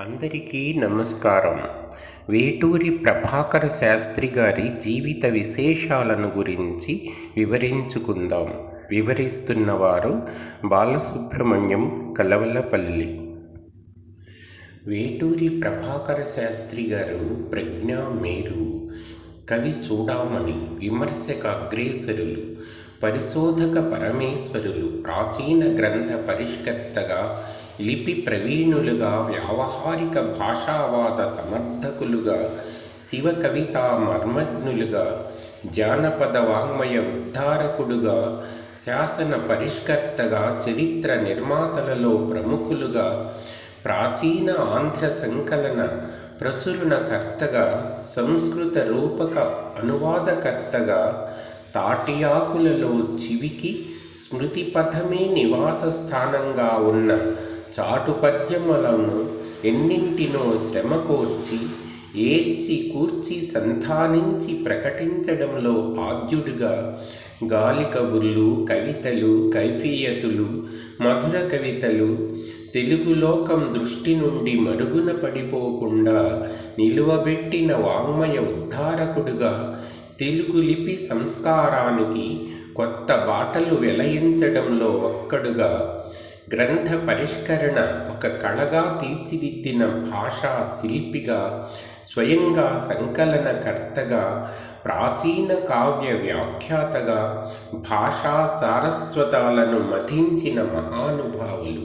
అందరికీ నమస్కారం. వేటూరి ప్రభాకర శాస్త్రి గారి జీవిత విశేషాలను గురించి వివరించుకుందాం. వివరిస్తున్నవారు బాలసుబ్రహ్మణ్యం కలవలపల్లి. వేటూరి ప్రభాకర శాస్త్రి గారు ప్రజ్ఞా మేరు కవి చూడామణి విమర్శక అగ్రేసరులు పరిశోధక పరమేశ్వరులు ప్రాచీన గ్రంథ పరిష్కర్తగా లిపి ప్రవీణులుగా వ్యావహారిక భాషావాద సమర్థకులుగా శివ కవితా మర్మజ్ఞులుగా జానపద వాంగ్మయ ఉద్ధారకుడుగా శాసన పరిష్కర్తగా చరిత్ర నిర్మాతలలో ప్రముఖులుగా ప్రాచీన ఆంధ్ర సంకలన ప్రచురణకర్తగా సంస్కృత రూపక అనువాదకర్తగా తాటియాకులలో చివికి స్మృతిపథమే నివాస స్థానంగా ఉన్న చాటుపద్యములను ఎన్నింటినో శ్రమకూర్చి ఏడ్చి కూర్చి సంధానించి ప్రకటించడంలో ఆద్యుడిగా గాలి కబుర్లు కవితలు కైఫీయతులు మధుర కవితలు తెలుగు లోకం దృష్టి నుండి మరుగున పడిపోకుండా నిలువబెట్టిన వాంగ్మయ ఉద్ధారకుడుగా తెలుగు లిపి సంస్కారానికి కొత్త బాటలు వెలయించడంలో ఒక్కడుగా గ్రంథ పరిష్కరణ ఒక కళగా తీర్చిదిద్దిన భాషా శిల్పిగా స్వయంగా సంకలనకర్తగా ప్రాచీన కావ్య వ్యాఖ్యాతగా భాషా సారస్వతాలను మథించిన మహానుభావులు.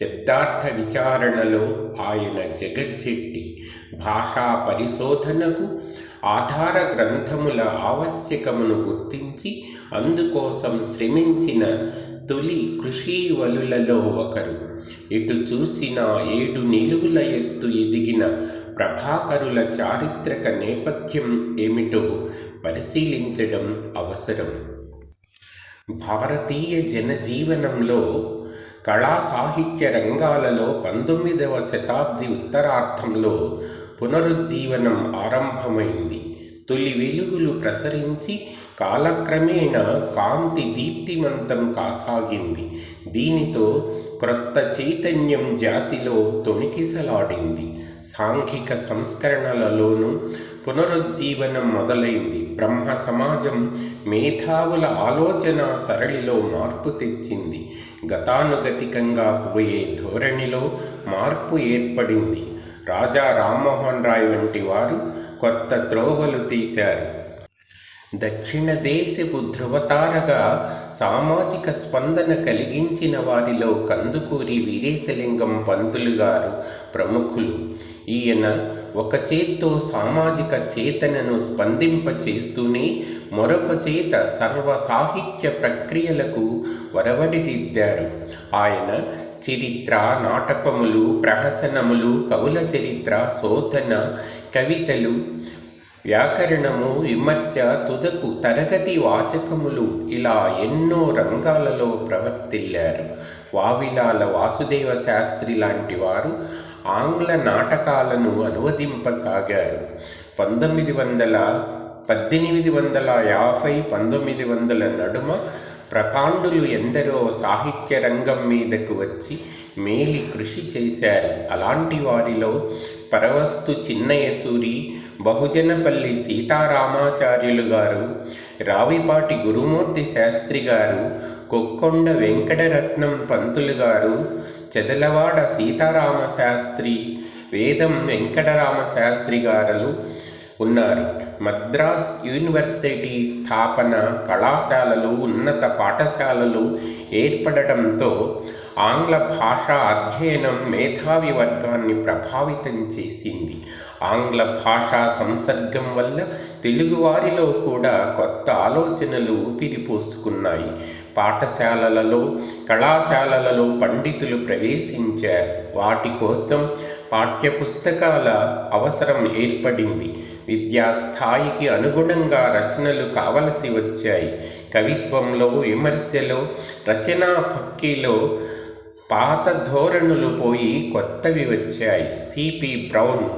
శబ్దార్థ విచారణలో ఆయన జగజ్జెట్టి భాషా పరిశోధనకు ఆధార గ్రంథముల ఆవశ్యకమును గుర్తించి అందుకోసం శ్రమించిన తొలి కృషి వలులలో ఒకరు. ఇటు చూసిన ఏడు నిలువుల ఎత్తు ఎదిగిన ప్రభాకరుల చారిత్రక నేపథ్యం ఏమిటో పరిశీలించడం అవసరం. భారతీయ జనజీవనంలో కళా సాహిత్య రంగాలలో పంతొమ్మిదవ శతాబ్ది ఉత్తరార్థంలో పునరుజ్జీవనం ఆరంభమైంది. తొలి వెలుగులు ప్రసరించి కాలక్రమేణా కాంతి దీప్తిమంతం కాసాగింది. దీనితో క్రొత్త చైతన్యం జాతిలో తొణికిసలాడింది. సాంఘిక సంస్కరణలలోనూ పునరుజ్జీవనం మొదలైంది. బ్రహ్మ సమాజం మేధావుల ఆలోచన సరళిలో మార్పు తెచ్చింది. గతానుగతికంగా పోయే ధోరణిలో మార్పు ఏర్పడింది. రాజా రామ్మోహన్ రాయ్ వంటి వారు కొత్త త్రోవలు తీశారు. దక్షిణ దేశపు ధృవతారగా సామాజిక స్పందన కలిగించిన వారిలో కందుకూరి వీరేశలింగం పంతులు గారు ప్రముఖులు. ఈయన ఒక చేత్తో సామాజిక చేతనను స్పందింపచేస్తూనే మరొక చేత సర్వ సాహిత్య ప్రక్రియలకు వరవడిదిద్దారు. ఆయన చరిత్ర నాటకములు ప్రహసనములు కవుల చరిత్ర శోధన కవితలు వ్యాకరణము విమర్శ తుదకు తరగతి వాచకములు ఇలా ఎన్నో రంగాలలో ప్రవర్తిల్లారు. వావిలాల వాసుదేవ శాస్త్రి లాంటి వారు ఆంగ్ల నాటకాలను అనువదింపసాగారు. పంతొమ్మిది వందల పద్దెనిమిది వందల యాభై పంతొమ్మిది వందల నడుమ ప్రకాండులు ఎందరో సాహిత్య రంగం మీదకు వచ్చి మేలి కృషి చేశారు. అలాంటి వారిలో పరవస్తు చిన్నయసూరి బహుజనపల్లి సీతారామాచార్యులు గారు రావిపాటి గురుమూర్తి శాస్త్రి గారు కొక్కొండ వెంకటరత్నం పంతులు గారు చెదలవాడ సీతారామ శాస్త్రి వేదం వెంకటరామ శాస్త్రి గారు ఉన్నారు. మద్రాస్ యూనివర్సిటీ స్థాపన కళాశాలలు ఉన్నత పాఠశాలలు ఏర్పడటంతో ఆంగ్ల భాష అధ్యయనం మేధావి వర్గాన్ని ప్రభావితం చేసింది. ఆంగ్ల భాషా సంసర్గం వల్ల తెలుగువారిలో కూడా కొత్త ఆలోచనలు ఊపిరిపోసుకున్నాయి. పాఠశాలలలో కళాశాలలలో పండితులు ప్రవేశించారు. వాటి కోసం పాఠ్యపుస్తకాల అవసరం ఏర్పడింది. విద్యా స్థాయికి అనుగుణంగా రచనలు కావలసి వచ్చాయి. కవిత్వంలో విమర్శలో రచనా పక్కిలో పాత ధోరణులు పోయి కొత్తవి వచ్చాయి. సిపి బ్రౌన్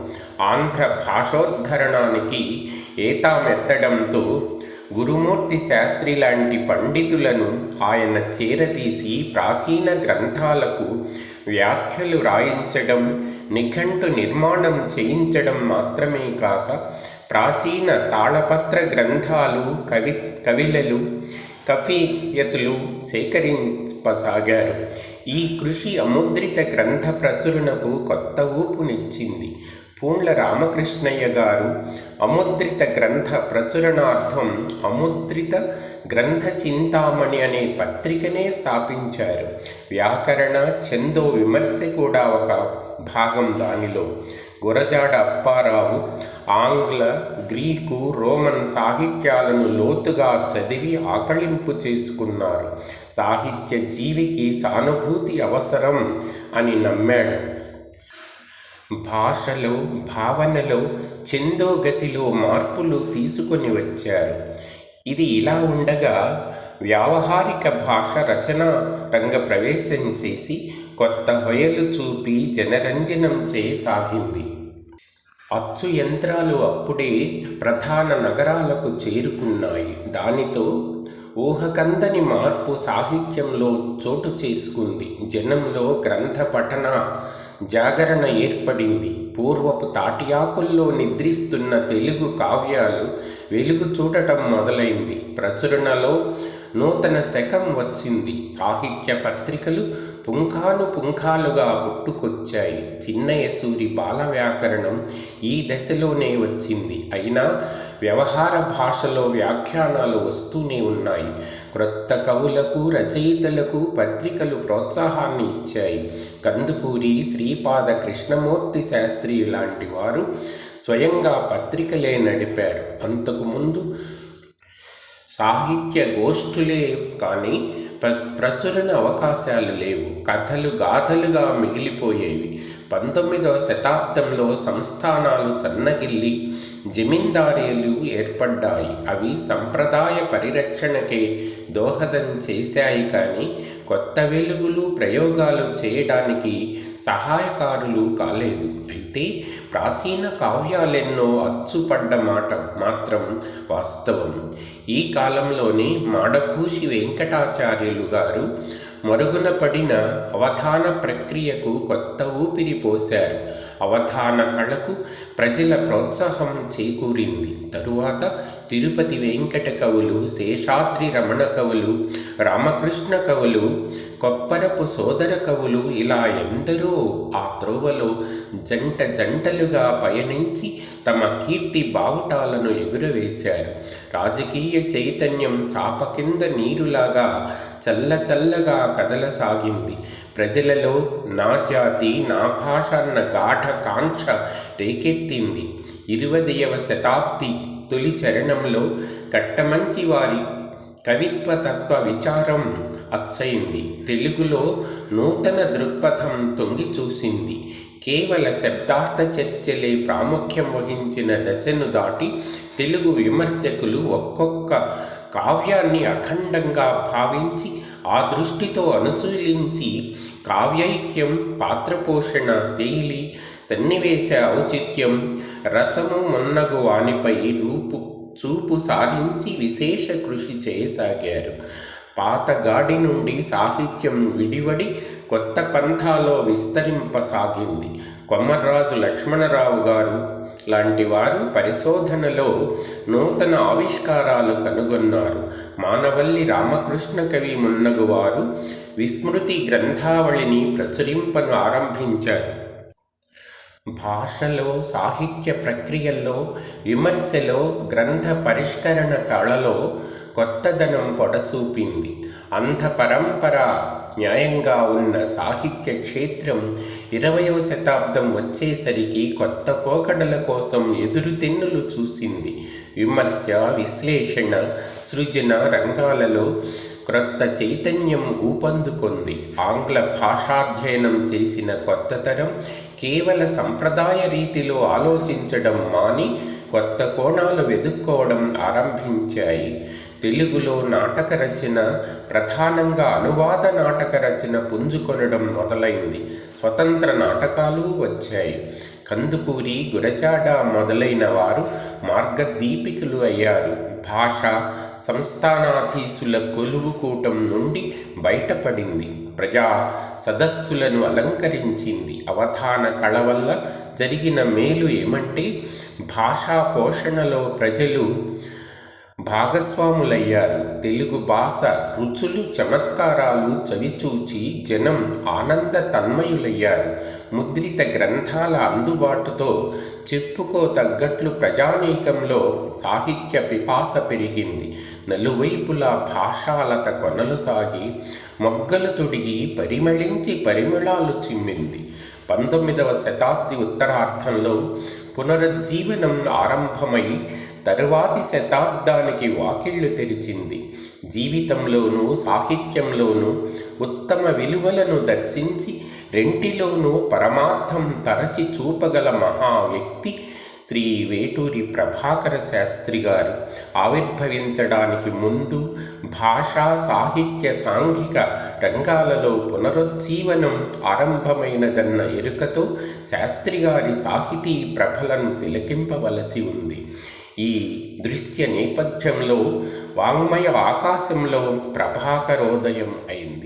ఆంధ్ర భాషోద్ధరణానికి ఏతామెత్తడంతో గురుమూర్తి శాస్త్రి లాంటి పండితులను ఆయన చేరతీసి ప్రాచీన గ్రంథాలకు వ్యాఖ్యలు రాయించడం నిఘంటు నిర్మాణం చేయించడం మాత్రమే కాక ప్రాచీన తాళపత్ర గ్రంథాలు కవి కవిలలు కఫీయతులు సేకరించసాగారు ఈ కృషి అముద్రిత గ్రంథ ప్రచురణకు కొత్త ఊపునిచ్చింది. పూండ్ల రామకృష్ణయ్య గారు అముద్రిత గ్రంథ ప్రచురణార్థం అముద్రిత గ్రంథ చింతామణి అనే పత్రికనే స్థాపించారు. వ్యాకరణ ఛందో విమర్శ కూడా ఒక భాగం దానిలో. గురజాడ అప్పారావు ఆంగ్ల గ్రీకు రోమన్ సాహిత్యాలను లోతుగా చదివి ఆకళింపు చేసుకున్నారు. సాహిత్య జీవికి సానుభూతి అవసరం అని నమ్మాడు. భాషలో భావనలో ఛందోగతిలో మార్పులు తీసుకొని వచ్చారు. ఇది ఇలా ఉండగా వ్యావహారిక భాష రచన రంగ ప్రవేశం చేసి కొత్త హొయలు చూపి జనరంజనం చేయసాగింది. అచ్చు యంత్రాలు అప్పుడే ప్రధాన నగరాలకు చేరుకున్నాయి. దానితో ఊహకందని మార్పు సాహిత్యంలో చోటు చేసుకుంది. జనంలో గ్రంథ పఠన జాగరణ ఏర్పడింది. పూర్వపు తాటియాకుల్లో నిద్రిస్తున్న తెలుగు కావ్యాలు వెలుగు చూడటం మొదలైంది. ప్రచురణలో నూతన శకం వచ్చింది. సాహిత్య పత్రికలు పుంఖాను పుంఖాలుగా వచ్చాయి. చిన్నయ్య సూరి బాల వ్యాకరణం ఈ దశలోనే వచ్చింది. అయినా వ్యవహార భాషలో వ్యాఖ్యానాలు వస్తూనే ఉన్నాయి. క్రొత్త కవులకు రచయితలకు పత్రికలు ప్రోత్సాహాన్ని ఇచ్చాయి. కందుకూరి శ్రీపాద కృష్ణమూర్తి శాస్త్రి లాంటి వారు స్వయంగా పత్రికలే నడిపారు. అంతకుముందు సాహిత్య గోష్ఠులే కానీ ప్ర ప్రచురణ అవకాశాలు లేవు. కథలు గాథలుగా మిగిలిపోయేవి. పంతొమ్మిదవ శతాబ్దంలో సంస్థానాలు సన్నగిల్లి జమీందారీలు ఏర్పడ్డాయి. అవి సంప్రదాయ పరిరక్షణకే దోహదం చేశాయి కానీ కొత్త వెలుగులు ప్రయోగాలు చేయడానికి సహాయకారులు కాలేదు. అయితే ప్రాచీన కావ్యాలెన్నో అచ్చుపడ్డ మాట మాత్రం వాస్తవం. ఈ కాలంలోనే మాడభూషి వెంకటాచార్యులు గారు మరుగున పడిన అవధాన ప్రక్రియకు కొత్త ఊపిరి పోశారు. అవధాన కళకు ప్రజల ప్రోత్సాహం చేకూరింది. తరువాత తిరుపతి వెంకట కవులు శేషాద్రి రమణ కవులు రామకృష్ణ కవులు కొప్పరపు సోదర కవులు ఇలా ఎందరో ఆ త్రోవలో జంట జంటలుగా పయనించి తమ కీర్తి బావుటాలను ఎగురవేశారు. రాజకీయ చైతన్యం చాప కింద నీరులాగా చల్ల చల్లగా కదలసాగింది. ప్రజలలో నా జాతి నా భాష అన్న గాఢ కాంక్ష రేకెత్తింది. ఇరవదయవ శతాబ్ది తొలి చరణంలో కట్టమంచి వారి కవిత్వ తత్వ విచారం అచ్చయింది. తెలుగులో నూతన దృక్పథం తొంగి చూసింది. కేవల శబ్దార్థ చర్చలే ప్రాముఖ్యం వహించిన దశను దాటి తెలుగు విమర్శకులు ఒక్కొక్క కావ్యాన్ని అఖండంగా భావించి ఆ దృష్టితో అనుశీలించి కావ్యైక్యం పాత్రపోషణ శైలి సన్నివేశ ఔచిత్యం రసము మున్నగు వానిపై రూపు చూపు సారించి విశేష కృషి చేయసాగారు పాతగాడి నుండి సాహిత్యం విడివడి కొత్త పంథాలో విస్తరింపసాగింది. కొమ్మర్రాజు లక్ష్మణరావు గారు లాంటి వారు పరిశోధనలో నూతన ఆవిష్కారాలు కనుగొన్నారు. మానవల్లి రామకృష్ణ కవి మున్నగు వారు విస్మృతి గ్రంథావళిని ప్రచురింపను ఆరంభించారు. భాషలో సాహిత్య ప్రక్రియల్లో విమర్శలో గ్రంథ పరిష్కరణ కళలో కొత్తదనం పొడసూపింది. అంధ పరంపర న్యాయంగా ఉన్న సాహిత్య క్షేత్రం ఇరవయవ శతాబ్దం వచ్చేసరికి కొత్త పోకడల కోసం ఎదురుతెన్నులు చూసింది. విమర్శ విశ్లేషణ సృజన రంగాలలో క్రొత్త చైతన్యం ఊపందుకుంది. ఆంగ్ల భాషాధ్యయనం చేసిన కొత్త తరం కేవల సంప్రదాయ రీతిలో ఆలోచించడం మాని కొత్త కోణాలు వెదుక్కోవడం ఆరంభించాయి. తెలుగులో నాటక రచన ప్రధానంగా అనువాద నాటక రచన పుంజుకొనడం మొదలైంది. స్వతంత్ర నాటకాలు వచ్చాయి. కందుకూరి గురజాడ మొదలైన వారు మార్గదీపికలు అయ్యారు. భాష సంస్థానాధీశుల కొలువు కూటం నుండి బయటపడింది. ప్రజా సదస్సులను అలంకరించింది. అవధాన కళ వల్ల జరిగిన మేలు ఏమంటే భాషా పోషణలో ప్రజలు భాగస్వాములయ్యారు. తెలుగు భాష రుచులు చమత్కారాలు చవిచూచి జనం ఆనంద తన్మయులయ్యారు. ముద్రిత గ్రంథాల అందుబాటుతో చెప్పుకో తగ్గట్లు ప్రజానీకంలో సాహిత్య పిపాస పెరిగింది. నలువైపులా భాషాలత కొనలు సాగి మొగ్గలు తొడిగి పరిమళించి పరిమళాలు చిమ్మింది. పంతొమ్మిదవ శతాబ్ది ఉత్తరార్థంలో పునరుజ్జీవనం ఆరంభమై తరువాతి శతాబ్దానికి వాకిళ్ళు తెరిచింది. జీవితంలోనూ సాహిత్యంలోనూ ఉత్తమ విలువలను దర్శించి రెంటిలోనూ పరమార్థం తరచి చూపగల మహా వ్యక్తి శ్రీ వేటూరి ప్రభాకర శాస్త్రి గారు. ఆవిర్భవించడానికి ముందు భాషా సాహిత్య సాంఘిక రంగాలలో పునరుజ్జీవనం ఆరంభమైనదన్న ఎరుకతో శాస్త్రి గారి సాహితీ ప్రభలను తిలకింపవలసి ఉంది. ఈ దృశ్య నేపథ్యంలో వాంగ్మయ ఆకాశంలో ప్రభాకరోదయం అయింది.